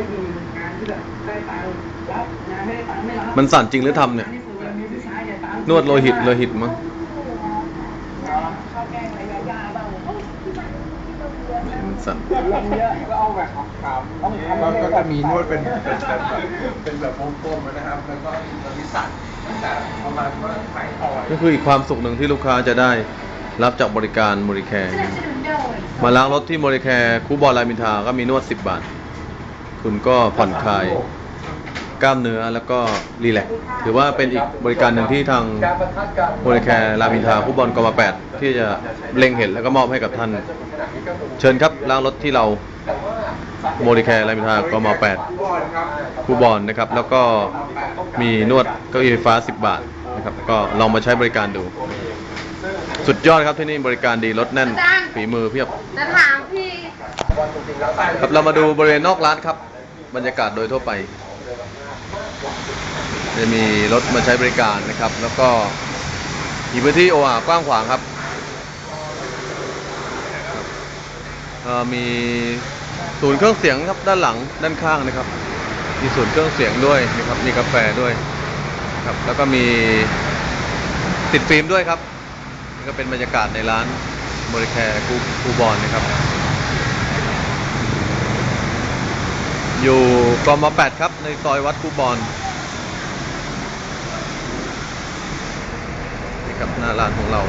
ได้ดีงานที่แบบได้ตังค์รับงานไม่ได้ตังค์ไม่รับมันสั่นจริงหรือทำเนี่ยที่สุดเลยมีผู้ชายเนี่ยตามนวดโลหิตโลหิตมั้งข้าวแกงอะไรยาๆบ้างมันสั่นลมเยอะก็เอาแบบขาวๆต้องทำก็ให้ก็แบจะบมีนวดเป็นเป็นแบบเป็นแบบวงกลมนะครับ แล้วก็จะมีสัตว์ตั้งแต่ประมาณว่าไข่อ่อนก็คืออีกความสุขหนึ่งที่ลูกค้าจะได้รับจากบริการโมริแคร์มาล้างรถที่โมริแคร์คูบอลรามอินทราก็มีนวด 10 บาท คุณก็ผ่อนคลายกล้ามเนื้อแล้วก็รีแลกซ์ถือว่าเป็นอีกบริการหนึ่งที่ทางการประทัดกันโมริแคร์รามอินทราคูบอลกมแปดที่จะเล็งเห็นแล้วก็มอบให้กับท่าน เชิญครับล้างรถที่เราโมริแคร์รามอินทรากมแปดบอลครับคูบอลนะครับ แล้วก็มีนวดเก้าอี้ไฟฟ้า 10 บาทนะครับ ก็ลองมาใช้บริการดู สุดยอดครับที่นี่บริการดีรถแน่นฝีมือเพียบจะถามพี่ครับเรามาดูบริเวณนอกร้านครับ บรรยากาศโดยทั่วไป จะมีรถมาใช้บริการนะครับ แล้วก็มีพื้นที่โออากว้างขวางครับมีศูนย์เครื่องเสียงครับด้านหลังด้านข้างนะครับ มีศูนย์เครื่องเสียงด้วยนะครับ มีกาแฟด้วยครับ แล้วก็มีติดฟิล์มด้วยครับนี่ก็เป็นบรรยากาศในร้านบริแคร์คูคูบอลนะครับ อยู่กมแปดครับ ในซอยวัดคูบอลนี่ครับหน้าร้านของเรา